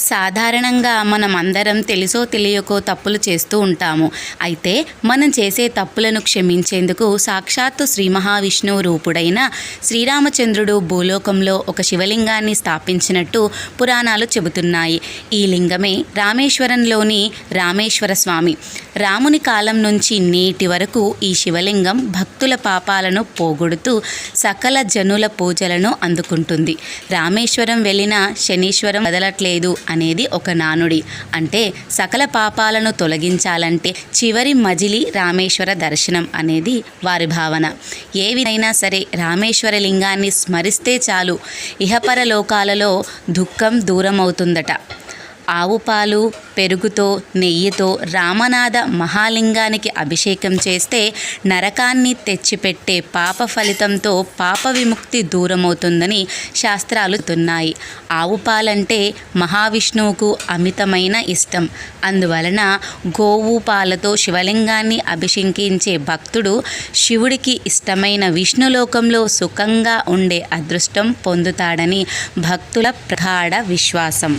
సాధారణంగా మనం అందరం తెలుసో తెలియకో తప్పులు చేస్తూ ఉంటాము. అయితే మనం చేసే తప్పులను క్షమించేందుకు సాక్షాత్తు శ్రీ మహావిష్ణువు రూపుడైన శ్రీరామచంద్రుడు భూలోకంలో ఒక శివలింగాన్ని స్థాపించినట్టు పురాణాలు చెబుతున్నాయి. ఈ లింగమే రామేశ్వరంలోని రామేశ్వర స్వామి. రాముని కాలం నుంచి నేటి వరకు ఈ శివలింగం భక్తుల పాపాలను పోగొడుతూ సకల జనుల పూజలను అందుకుంటుంది. రామేశ్వరం వెళ్ళిన శనీశ్వరం వదలట్లేదు అనేది ఒక నానుడి. అంటే సకల పాపాలను తొలగించాలంటే చివరి మజిలి రామేశ్వర దర్శనం అనేది వారి భావన. ఏ విధైనా సరే రామేశ్వర లింగాన్ని స్మరిస్తే చాలు. ఇహపర లోకాలలో దుఃఖం దూరమవుతుందట. ఆవు పాలు పెరుగుతో నెయ్యితో రామనాథ మహాలింగానికి అభిషేకం చేస్తే నరకాన్ని తెచ్చిపెట్టే పాప ఫలితంతో పాప విముక్తి దూరమవుతుందని శాస్త్రాలు తున్నాయి ఆవు పాలంటే మహావిష్ణువుకు అమితమైన ఇష్టం. అందువలన గోవు పాలతో శివలింగాన్ని అభిషేకించే భక్తుడు శివుడికి ఇష్టమైన విష్ణులోకంలో సుఖంగా ఉండే అదృష్టం పొందుతాడని భక్తుల ప్రగాఢ విశ్వాసం.